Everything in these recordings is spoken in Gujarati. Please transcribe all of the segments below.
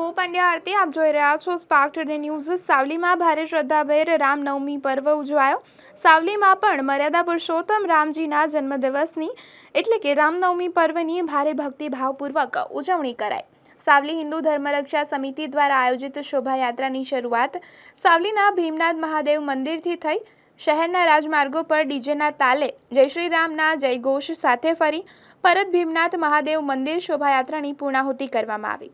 હું પંડ્યા આરતી, આપ જોઈ રહ્યા છો સ્પાર્ક ટુડે ન્યૂઝ સાવલીમાં ભારે શ્રદ્ધાભેર રામનવમી પર્વ ઉજવાયો. સાવલીમાં પણ મર્યાદા પુરુષોત્તમ રામજીના જન્મદિવસની એટલે કે રામનવમી પર્વની ભારે ભક્તિભાવપૂર્વક ઉજવણી કરાઈ. સાવલી હિન્દુ ધર્મરક્ષા સમિતિ દ્વારા આયોજિત શોભાયાત્રાની શરૂઆત સાવલીના ભીમનાથ મહાદેવ મંદિરથી થઈ. શહેરના રાજમાર્ગો પર ડીજેના તાલે જય શ્રી રામના જયઘોષ સાથે ફરી. પરત ભીમનાથ મહાદેવ મંદિર શોભાયાત્રાની પૂર્ણાહુતિ કરવામાં આવી.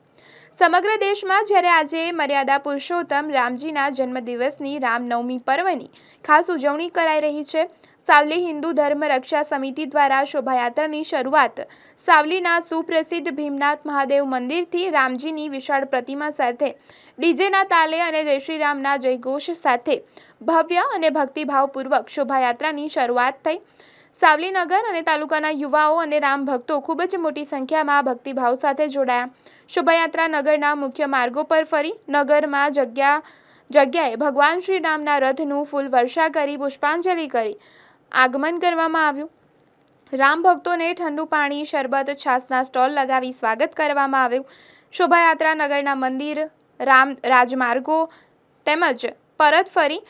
સમગ્ર દેશમાં જ્યારે આજે મર્યાદા પુરુષોત્તમ રામજીના જન્મદિવસની રામનવમી પર્વની ખાસ ઉજવણી કરાઈ રહી છે, સાવલી હિન્દુ ધર્મ રક્ષા સમિતિ દ્વારા શોભાયાત્રાની શરૂઆત સાવલીના સુપ્રસિદ્ધ ભીમનાથ મહાદેવ મંદિરથી રામજીની વિશાળ પ્રતિમા સાથે, ડીજેના તાલે અને જય શ્રી રામના જયઘોષ સાથે ભવ્ય અને ભક્તિભાવપૂર્વક શોભાયાત્રાની શરૂઆત થઈ. સાવલીનગર અને તાલુકાના યુવાઓ અને રામ ભક્તો ખૂબ જ મોટી સંખ્યામાં ભક્તિભાવ સાથે જોડાયા. શોભાયાત્રા નગરના મુખ્ય માર્ગો પર ફરી નગરમાં જગ્યા, જગ્યાએ ભગવાન શ્રી રામના રથનું ફૂલ વર્ષા કરી પુષ્પાંજલિ કરી. આગમન કરવામાં આવ્યું. રામ ભક્તોને ઠંડુ પાણી, શરબત છાસના સ્ટોલ લગાવી સ્વાગત કરવામાં આવ્યું. શોભાયાત્રા નગરના મંદિર, રામ, રાજમાર્ગો તેમજ પરત ફરી,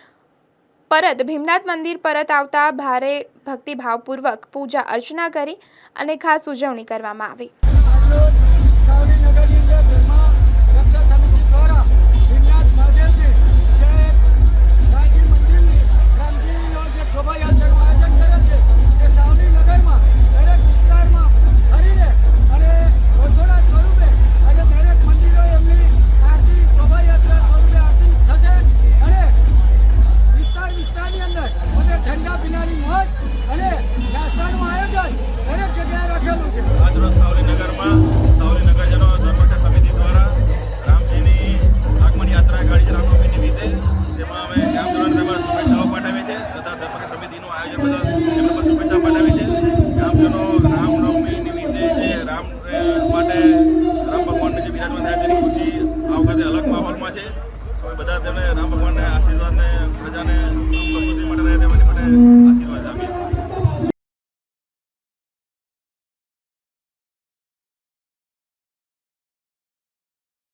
પરત ભીમનાથ મંદિર પરત આવતા ભારે ભક્તિભાવપૂર્વક પૂજા અર્ચના કરી અને ખાસ ઉજવણી કરવામાં આવી. આયોજન બદલ એમને પણ શુભેચ્છા પાઠવી છે. ગ્રામજનો જે રામ માટે રામ ભગવાનને જે બિરાજમાન થયા તેની ખુશી આ અલગ માહોલમાં છે. બધા તેમને રામ ભગવાનને આશીર્વાદને, પ્રજાને સંસ્કૃતિ માટે રહે તેમની માટે